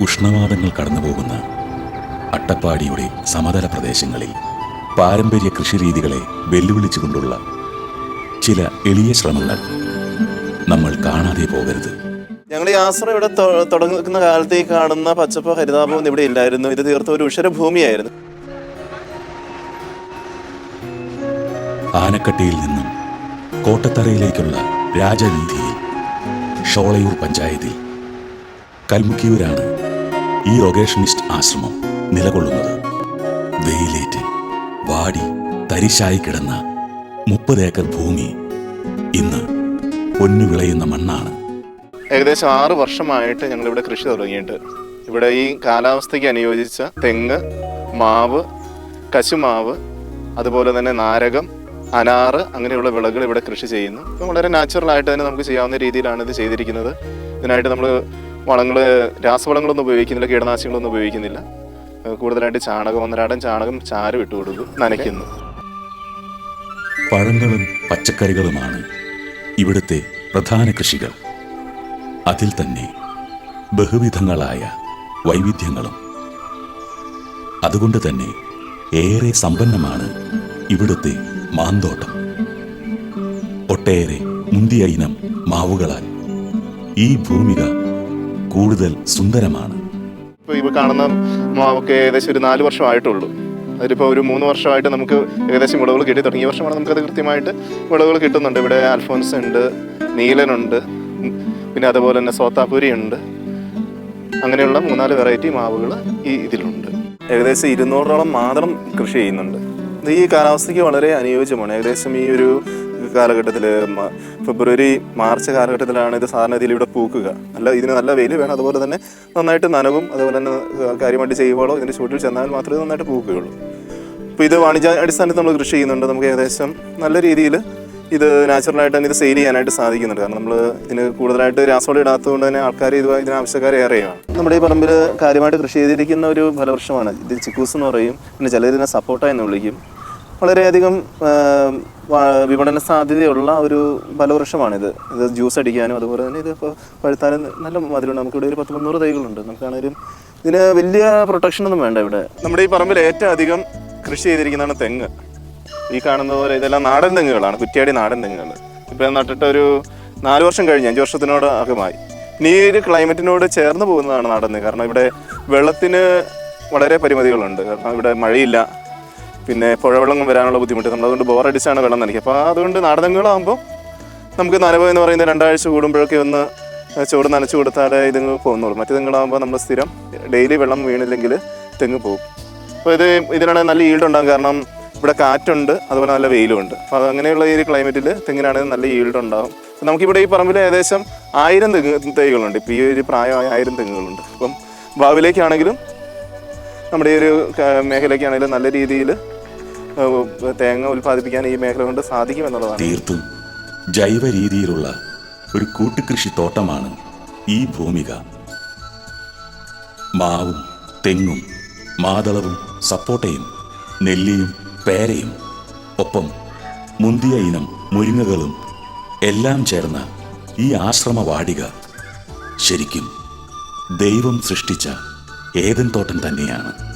ഉഷ്ണവാതങ്ങൾ കടന്നുപോകുന്ന അട്ടപ്പാടിയുടെ സമതല പ്രദേശങ്ങളിൽ പാരമ്പര്യ കൃഷിരീതികളെ വെല്ലുവിളിച്ചുകൊണ്ടുള്ള ചില എളിയ ശ്രമങ്ങൾ നമ്മൾ കാണാതെ പോകരുത്. ഞങ്ങൾ ഈ ആശ്രയം ഇവിടെ തുടങ്ങുന്ന കാലത്ത് ഈ കാണുന്ന പച്ചപ്പ് ഹരിതാപവും ഇവിടെ ഇല്ലായിരുന്നു. ഇത് തീർത്ത ഒരു ഉഷരഭൂമിയായിരുന്നു ആനക്കട്ടിയിൽ നിന്നും കോട്ടത്തറയിലേക്കുള്ള രാജവീതിയിൽ ഷോളയൂർ പഞ്ചായത്തിൽ കൽമുക്കിയൂരാണ് ഈ റൊഗേഷനിസ്റ്റ് ആശ്രമം നിലകൊള്ളുന്നത്. വെയിലേറ്റ് വാടി തരിശായി കിടന്ന മുപ്പത് ഏക്കർ ഭൂമി ഇന്ന് പൊന്നു വിളയുന്ന മണ്ണാണ്. ഏകദേശം ആറ് വർഷമായിട്ട് ഞങ്ങൾ ഇവിടെ കൃഷി തുടങ്ങിയിട്ട്. ഇവിടെ ഈ കാലാവസ്ഥയ്ക്ക് അനുയോജിച്ച തെങ്ങ് മാവ് കശുമാവ് അതുപോലെ തന്നെ നാരകം അനാറ് അങ്ങനെയുള്ള വിളകൾ ഇവിടെ കൃഷി ചെയ്യുന്നു. വളരെ നാച്ചുറൽ ആയിട്ട് തന്നെ നമുക്ക് ചെയ്യാവുന്ന രീതിയിലാണ് ഇത് ചെയ്തിരിക്കുന്നത്. ഇതിനായിട്ട് നമ്മൾ വളങ്ങൾ രാസവളങ്ങളൊന്നും ഉപയോഗിക്കുന്നില്ല കീടനാശിനികളൊന്നും ഉപയോഗിക്കുന്നില്ല. കൂടുതലായിട്ട് ചാണകം ഒന്നരാടൻ ചാണകം ചാരം ഇട്ട് കൊടുക്കും നനയ്ക്കുന്നു. പഴങ്ങളും പച്ചക്കറികളുമാണ് ഇവിടുത്തെ പ്രധാന കൃഷികൾ. അതിൽ തന്നെ ബഹുവിധങ്ങളായ വൈവിധ്യങ്ങളും. അതുകൊണ്ട് തന്നെ ഏറെ സമ്പന്നമാണ് ഇവിടുത്തെ മാന്തോട്ടം. ഒട്ടേറെ മുന്തിയ ഇനം മാവുകളാൽ ഈ ഭൂമിക കൂടുതൽ സുന്ദരമാണ്. ഇപ്പോൾ ഇവ കാണുന്ന മാവൊക്കെ ഏകദേശം ഒരു നാല് വർഷമായിട്ടുള്ളൂ. അതിലിപ്പോൾ ഒരു മൂന്ന് വർഷമായിട്ട് നമുക്ക് ഏകദേശം വിളവുകൾ കിട്ടി തുടങ്ങി. ഈ വർഷമാണ് നമുക്കത് കൃത്യമായിട്ട് വിളവുകൾ കിട്ടുന്നുണ്ട്. ഇവിടെ ആൽഫോൻസ് ഉണ്ട് നീലനുണ്ട് പിന്നെ അതുപോലെ തന്നെ സോത്താപുരി ഉണ്ട്. അങ്ങനെയുള്ള മൂന്നാൽ വെറൈറ്റി മാവുകൾ ഈ ഇതിലുണ്ട്. ഏകദേശം ഇരുന്നൂറോളം മാത്രം കൃഷി ചെയ്യുന്നുണ്ട്. ഇത് ഈ കാലാവസ്ഥയ്ക്ക് വളരെ അനുയോജ്യമാണ്. ഏകദേശം ഈ ഒരു കാലഘട്ടത്തിൽ ഫെബ്രുവരി മാർച്ച് കാലഘട്ടത്തിലാണ് ഇത് സാധാരണ ഇതിൽ ഇവിടെ പൂക്കുക. നല്ല ഇതിന് നല്ല വെയിൽ വേണം. അതുപോലെ തന്നെ നന്നായിട്ട് നനവും അതുപോലെ തന്നെ കാര്യമായിട്ട് ചെയ്യുമ്പോഴോ ഇതിന്റെ ചൂട്ടിൽ ചെന്നാൽ മാത്രമേ നന്നായിട്ട് പൂക്കുകയുള്ളൂ. അപ്പോൾ ഇത് വാണിജ്യ അടിസ്ഥാനത്തിൽ നമ്മൾ കൃഷി ചെയ്യുന്നുണ്ട്. നമുക്ക് ഏകദേശം നല്ല രീതിയിൽ ഇത് നാച്ചുറലായിട്ട് തന്നെ ഇത് സെയിൽ ചെയ്യാനായിട്ട് സാധിക്കുന്നുണ്ട്. കാരണം നമ്മൾ ഇതിന് കൂടുതലായിട്ട് രാസവളം ഇടാത്തതുകൊണ്ട് തന്നെ ആൾക്കാർ ഇത് ഇതിന് ആവശ്യക്കാർ ഏറെയാണ്. നമ്മുടെ ഈ പറമ്പിൽ കാര്യമായിട്ട് കൃഷി ചെയ്തിരിക്കുന്ന ഒരു ഫലവൃക്ഷമാണ്. ഇത് ചിക്കൂസ് എന്ന് പറയും. പിന്നെ ചിലർ ഇതിനെ സപ്പോർട്ടായി എന്ന് വിളിക്കും. വളരെയധികം വിപണന സാധ്യതയുള്ള ഒരു ഫലവൃക്ഷമാണിത് ഇത് ജ്യൂസ് അടിക്കാനും അതുപോലെ തന്നെ ഇത് ഇപ്പോൾ പഴുത്താനും നല്ല മധുരമുണ്ട്. നമുക്കിവിടെ ഒരു പത്ത് മുന്നൂറ് തൈകളുണ്ട്. നമുക്കാണെങ്കിലും ഇതിന് വലിയ പ്രൊട്ടക്ഷൻ ഒന്നും വേണ്ട ഇവിടെ. നമ്മുടെ ഈ പറമ്പിൽ ഏറ്റവും അധികം കൃഷി ചെയ്തിരിക്കുന്നതാണ് തെങ്ങ്. ഈ കാണുന്ന പോലെ ഇതെല്ലാം നാടൻ തെങ്ങുകളാണ്. കുറ്റിയാടി നാടൻ തെങ്ങുകൾ ഇപ്പം നട്ടിട്ട് ഒരു നാല് വർഷം കഴിഞ്ഞ് അഞ്ച് വർഷത്തിനോട് അകമായി ഇനി ഒരു ക്ലൈമറ്റിനോട് ചേർന്ന് പോകുന്നതാണ് നാടൻ കാരണം ഇവിടെ വെള്ളത്തിന് വളരെ പരിമിതികളുണ്ട്. കാരണം ഇവിടെ മഴയില്ല. പിന്നെ പുഴവെള്ളം വരാനുള്ള ബുദ്ധിമുട്ട്. നമ്മൾ അതുകൊണ്ട് ബോറടിച്ചാണ് വെള്ളം നനയ്ക്കുക. അപ്പോൾ അതുകൊണ്ട് നാടകങ്ങളാകുമ്പോൾ നമുക്ക് നനവ് എന്ന് പറയുന്നത് രണ്ടാഴ്ച കൂടുമ്പോഴൊക്കെ ഒന്ന് ചോറ് നനച്ചു കൊടുത്താലേ ഇതങ്ങ് പോകുന്നുള്ളൂ. മറ്റു തെങ്ങുകളാകുമ്പോൾ നമ്മൾ സ്ഥിരം ഡെയിലി വെള്ളം വീണില്ലെങ്കിൽ തെങ്ങ് പോകും. അപ്പോൾ ഇത് ഇതിനാണ് നല്ല ഈൽഡ് ഉണ്ടാകും കാരണം ഇവിടെ കാറ്റുണ്ട് അതുപോലെ നല്ല വെയിലും ഉണ്ട്. അപ്പോൾ അങ്ങനെയുള്ള ഈ ഒരു ക്ലൈമറ്റിൽ തെങ്ങിനാണെങ്കിൽ നല്ല ഈൽഡ് ഉണ്ടാകും. നമുക്കിവിടെ ഈ പറമ്പിൽ ഏകദേശം ആയിരം തെങ്ങ് തൈകളുണ്ട്. ഇപ്പോൾ ഈ ഒരു പ്രായമായ ആയിരം തെങ്ങുകളുണ്ട്. അപ്പം ഭാവിയിലേക്കാണെങ്കിലും നമ്മുടെ ഈ ഒരു മേഖലയ്ക്കാണെങ്കിലും നല്ല രീതിയിൽ തേങ്ങ ഉൽപ്പാദിപ്പിക്കാൻ ഈ മേഖല കൊണ്ട് സാധിക്കുമെന്നുള്ളതാണ്. തീർത്തും ജൈവ രീതിയിലുള്ള ഒരു കൂട്ടുകൃഷി തോട്ടമാണ് ഈ ഭൂമിക. മാവും തെങ്ങും മാതളവും സപ്പോട്ടയും നെല്ലിയും പേരയും ഒപ്പം മുന്തിയ ഇനം മുരിങ്ങകളും എല്ലാം ചേർന്ന ഈ ആശ്രമ വാടിക ശരിക്കും ദൈവം സൃഷ്ടിച്ച ഏതൻ തോട്ടം തന്നെയാണ്.